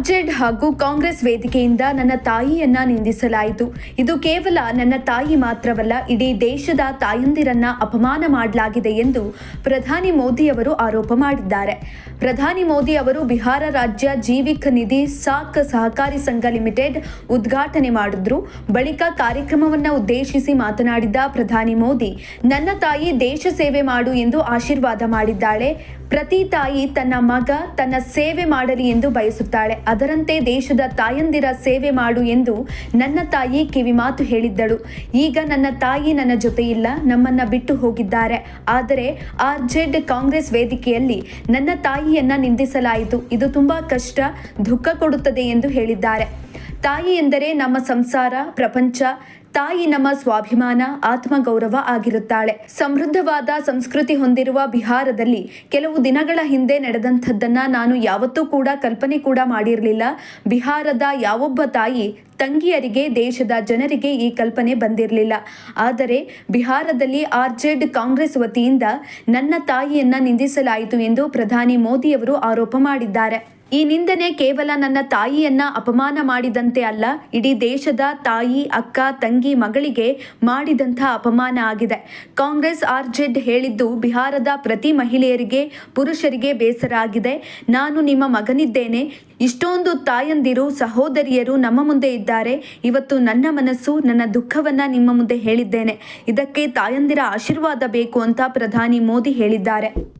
RJD ಹಾಗೂ ಕಾಂಗ್ರೆಸ್ ವೇದಿಕೆಯಿಂದ ನನ್ನ ತಾಯಿಯನ್ನ ನಿಂದಿಸಲಾಯಿತು. ಇದು ಕೇವಲ ನನ್ನ ತಾಯಿ ಮಾತ್ರವಲ್ಲ, ಇಡೀ ದೇಶದ ತಾಯಂದಿರನ್ನ ಅಪಮಾನ ಮಾಡಲಾಗಿದೆ ಎಂದು ಪ್ರಧಾನಿ ಮೋದಿ ಅವರು ಆರೋಪ ಮಾಡಿದ್ದಾರೆ. ಪ್ರಧಾನಿ ಮೋದಿ ಅವರು ಬಿಹಾರ ರಾಜ್ಯ ಜೀವಿಕ ನಿಧಿ ಸಾಕ್ ಸಹಕಾರಿ ಸಂಘ ಲಿಮಿಟೆಡ್ ಉದ್ಘಾಟನೆ ಮಾಡಿದ್ರು. ಬಳಿಕ ಕಾರ್ಯಕ್ರಮವನ್ನ ಉದ್ದೇಶಿಸಿ ಮಾತನಾಡಿದ ಪ್ರಧಾನಿ ಮೋದಿ, ನನ್ನ ತಾಯಿ ದೇಶ ಸೇವೆ ಮಾಡು ಎಂದು ಆಶೀರ್ವಾದ ಮಾಡಿದ್ದಾಳೆ. ಪ್ರತಿ ತಾಯಿ ತನ್ನ ಮಗ ತನ್ನ ಸೇವೆ ಮಾಡಲಿ ಎಂದು ಬಯಸುತ್ತಾಳೆ. ಅದರಂತೆ ದೇಶದ ತಾಯಂದಿರ ಸೇವೆ ಮಾಡು ಎಂದು ನನ್ನ ತಾಯಿ ಕಿವಿಮಾತು ಹೇಳಿದ್ದಳು. ಈಗ ನನ್ನ ತಾಯಿ ನನ್ನ ಜೊತೆ ಇಲ್ಲ ನಮ್ಮನ್ನ ಬಿಟ್ಟು ಹೋಗಿದ್ದಾರೆ. ಆದರೆ ಆರ್ಜೆಡ್ ಕಾಂಗ್ರೆಸ್ ವೇದಿಕೆಯಲ್ಲಿ ನನ್ನ ತಾಯಿಯನ್ನ ನಿಂದಿಸಲಾಯಿತು. ಇದು ತುಂಬಾ ಕಷ್ಟ, ದುಃಖ ಕೊಡುತ್ತದೆ ಎಂದು ಹೇಳಿದ್ದಾರೆ. ತಾಯಿ ಎಂದರೆ ನಮ್ಮ ಸಂಸಾರ, ಪ್ರಪಂಚ. ತಾಯಿ ನಮ್ಮ ಸ್ವಾಭಿಮಾನ, ಆತ್ಮಗೌರವ ಆಗಿರುತ್ತಾಳೆ. ಸಮೃದ್ಧವಾದ ಸಂಸ್ಕೃತಿ ಹೊಂದಿರುವ ಬಿಹಾರದಲ್ಲಿ ಕೆಲವು ದಿನಗಳ ಹಿಂದೆ ನಡೆದಂಥದ್ದನ್ನ ನಾನು ಯಾವತ್ತೂ ಕೂಡ ಕಲ್ಪನೆ ಕೂಡ ಮಾಡಿರಲಿಲ್ಲ. ಬಿಹಾರದ ಯಾವೊಬ್ಬ ತಾಯಿ ತಂಗಿಯರಿಗೆ, ದೇಶದ ಜನರಿಗೆ ಈ ಕಲ್ಪನೆ ಬಂದಿರಲಿಲ್ಲ. ಆದರೆ ಬಿಹಾರದಲ್ಲಿ ಆರ್ ಜೆಡ್ ಕಾಂಗ್ರೆಸ್ ವತಿಯಿಂದ ನನ್ನ ತಾಯಿಯನ್ನ ನಿಂದಿಸಲಾಯಿತು ಎಂದು ಪ್ರಧಾನಿ ಮೋದಿಯವರು ಆರೋಪ ಮಾಡಿದ್ದಾರೆ. ಈ ನಿಂದನೆ ಕೇವಲ ನನ್ನ ತಾಯಿಯನ್ನ ಅಪಮಾನ ಮಾಡಿದಂತೆ ಅಲ್ಲ, ಇಡೀ ದೇಶದ ತಾಯಿ, ಅಕ್ಕ, ತಂಗಿ, ಮಗಳಿಗೆ ಮಾಡಿದಂಥ ಅಪಮಾನ ಆಗಿದೆ. ಕಾಂಗ್ರೆಸ್ ಆರ್ಜೆಡ್ ಹೇಳಿದ್ದು ಬಿಹಾರದ ಪ್ರತಿ ಮಹಿಳೆಯರಿಗೆ, ಪುರುಷರಿಗೆ ಬೇಸರ ಆಗಿದೆ. ನಾನು ನಿಮ್ಮ ಮಗನಿದ್ದೇನೆ. ಇಷ್ಟೊಂದು ತಾಯಂದಿರು, ಸಹೋದರಿಯರು ನಮ್ಮ ಮುಂದೆ ಇದ್ದಾರೆ. ಇವತ್ತು ನನ್ನ ಮನಸ್ಸು, ನನ್ನ ದುಃಖವನ್ನ ನಿಮ್ಮ ಮುಂದೆ ಹೇಳಿದ್ದೇನೆ. ಇದಕ್ಕೆ ತಾಯಂದಿರ ಆಶೀರ್ವಾದ ಬೇಕು ಅಂತ ಪ್ರಧಾನಿ ಮೋದಿ ಹೇಳಿದ್ದಾರೆ.